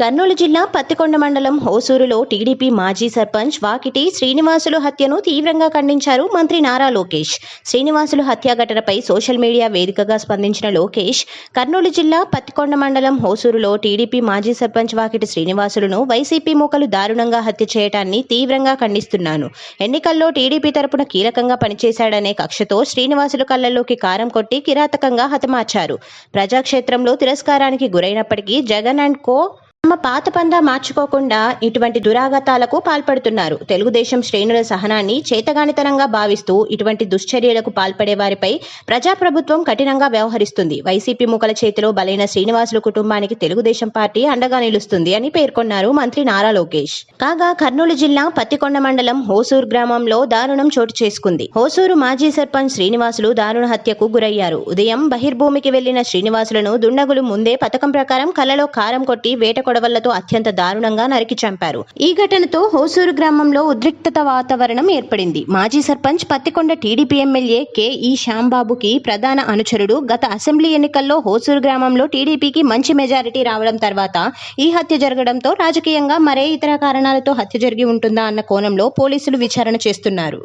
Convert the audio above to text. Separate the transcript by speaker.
Speaker 1: కర్నూలు జిల్లా పత్తికొండ మండలం హోసూరులో టీడీపీ మాజీ సర్పంచ్ వాకిటి శ్రీనివాసులు హత్యను తీవ్రంగా ఖండించారు మంత్రి నారా లోకేష్. శ్రీనివాసులు హత్య ఘటనపై సోషల్ మీడియా వేదికగా స్పందించిన లోకేష్ కర్నూలు జిల్లా పత్తికొండ మండలం హోసూరులో టీడీపీ మాజీ సర్పంచ్ వాకిటి శ్రీనివాసులను వైసీపీ మూకలు దారుణంగా హత్య చేయటాన్ని తీవ్రంగా ఖండిస్తున్నాను. ఎన్నికల్లో టీడీపీ తరపున కీలకంగా పనిచేశాడనే కక్షతో శ్రీనివాసులు కళ్ళల్లోకి కారం కొట్టి కిరాతకంగా హతమార్చారు. ప్రజాక్షేత్రంలో తిరస్కారానికి గురైనప్పటికీ జగన్ అండ్ కో తమ పాత పందా మార్చుకోకుండా ఇటువంటి దురాగతాలకు పాల్పడుతున్నారు. తెలుగుదేశం శ్రేణుల సహనాన్ని చేతగానితనంగా భావిస్తూ ఇటువంటి దుశ్చర్యలకు పాల్పడే వారిపై ప్రజాప్రభుత్వం కఠినంగా వ్యవహరిస్తుంది. వైసీపీ ముఖల చేతిలో బలైన శ్రీనివాసులు కుటుంబానికి తెలుగుదేశం పార్టీ అండగా నిలుస్తుంది అని పేర్కొన్నారు మంత్రి నారా లోకేష్. కాగా కర్నూలు జిల్లా పత్తికొండ మండలం హోసూరు గ్రామంలో దారుణం చోటు చేసుకుంది. హోసూరు మాజీ సర్పంచ్ శ్రీనివాసులు దారుణ హత్యకు గురయ్యారు. ఉదయం బహిర్భూమికి వెళ్ళిన శ్రీనివాసులను దుండగులు ముందే పథకం ప్రకారం కళ్ళలో కారం కొట్టి వేట కొడవళ్ళతో అత్యంత దారుణంగా నరికి చంపారు. ఈ ఘటనతో హోసూరు గ్రామంలో ఉద్రిక్తత వాతావరణం ఏర్పడింది. మాజీ sarpanch Pattikonda TDP MLA KE శ్యాంబాబుకి ప్రధాన అనుచరుడు. గత అసెంబ్లీ ఎన్నికల్లో హోసూరు గ్రామంలో టీడీపీకి మంచి మెజారిటీ రావడం తర్వాత ఈ హత్య జరగడంతో రాజకీయంగా మరే ఇతర కారణాలతో హత్య జరిగి ఉంటుందా అన్న కోణంలో పోలీసులు విచారణ చేస్తున్నారు.